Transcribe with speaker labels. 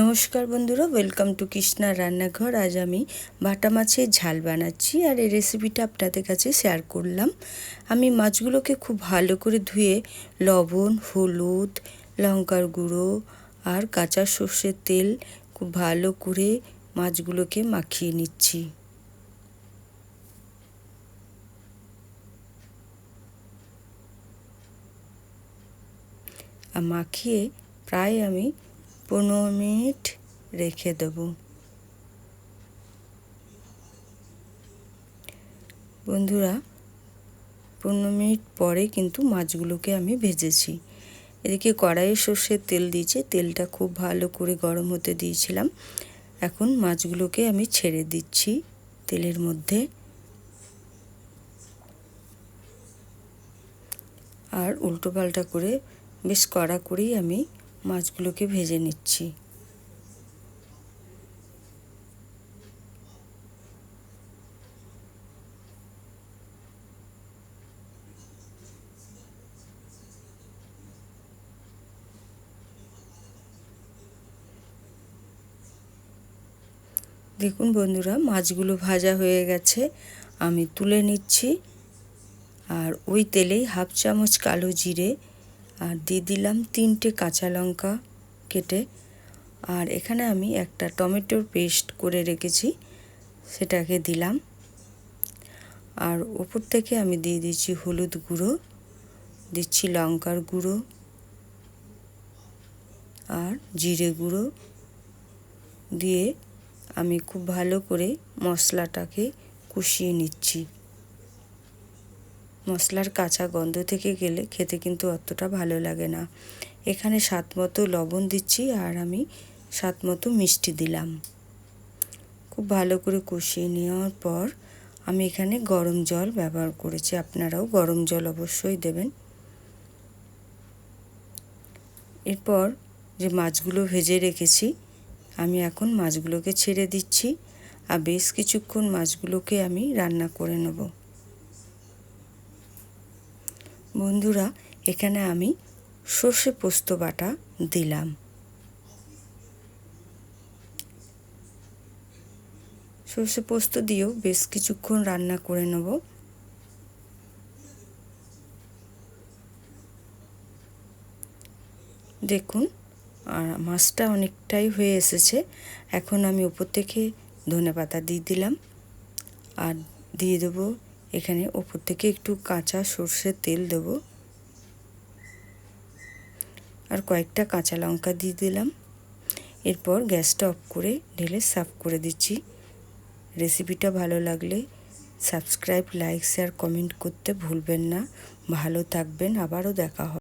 Speaker 1: নমস্কার বন্ধুরা welcome to Krishna রান্নাঘর। আজ আমি বাটা মাছের ঝাল বানাচ্ছি আর এই রেসিপিটা আপনাদের কাছে শেয়ার করলাম। আমি মাছগুলোকে খুব ভালো করে ধুয়ে লবণ, হলুদ, লঙ্কার গুঁড়ো আর কাঁচা সর্ষের তেল খুব ভালো করে মাছগুলোকে মাখিয়ে নিচ্ছি। আর মাখিয়ে প্রায় আমি পনেরো মিনিট রেখে দেব। বন্ধুরা, পনেরো মিনিট পরে কিন্তু মাছগুলোকে আমি ভেজেছি। এদিকে কড়াইয়ে সর্ষের তেল দিয়েছে, তেলটা খুব ভালো করে গরম হতে দিয়েছিলাম। এখন মাছগুলোকে আমি ছেড়ে দিচ্ছি তেলের মধ্যে। আর উল্টো পাল্টা করে বেশ কড়া করেই আমি মাছগুলোকে ভেজে নিচ্ছি। দেখুন বন্ধুরা, মাছগুলো ভাজা হয়ে গেছে। আমি তুলে নিচ্ছি। আর ওই তেলেই হাফ চামচ কালো জিরে আর দিয়ে দিলাম তিনটে কাঁচা লঙ্কা কেটে। আর এখানে আমি একটা টমেটোর পেস্ট করে রেখেছি, সেটাকে দিলাম। আর ওপর থেকে আমি দিয়ে দিচ্ছি হলুদ গুঁড়ো, দিচ্ছি লঙ্কার গুঁড়ো আর জিরে গুঁড়ো। দিয়ে আমি খুব ভালো করে মশলাটাকে কষিয়ে নিচ্ছি। মশলার কাঁচা গন্ধ থেকে গেলে খেতে কিন্তু অতটা ভালো লাগে না। এখানে স্বাদ মতো লবণ দিচ্ছি আর আমি স্বাদ মতো মিষ্টি দিলাম। খুব ভালো করে কষিয়ে নেওয়ার পর আমি এখানে গরম জল ব্যবহার করেছি। আপনারাও গরম জল অবশ্যই দেবেন। এরপর যে মাছগুলো ভেজে রেখেছি, আমি এখন মাছগুলোকে ছেড়ে দিচ্ছি আর বেশ কিছুক্ষণ মাছগুলোকে আমি রান্না করে নেব। বন্ধুরা, এখানে আমি সর্ষে পোস্ত বাটা দিলাম। সর্ষে পোস্ত দিয়েও বেশ কিছুক্ষণ রান্না করে নেব। দেখুন, আর মাছটা অনেকটাই হয়ে এসেছে। এখন আমি উপর থেকে ধনে পাতা দিয়ে দিলাম। আর দিয়ে দেবো এখানে ওপর থেকে একটু কাঁচা সর্ষের তেল দেব। আর কয়েকটা কাঁচা লঙ্কা দিয়ে দিলাম। এরপর গ্যাসটা অফ করে ঢেলে সাফ করে দিচ্ছি। রেসিপিটা ভালো লাগলে সাবস্ক্রাইব, লাইক, শেয়ার, কমেন্ট করতে ভুলবেন না। ভালো থাকবেন, আবারও দেখা হবে।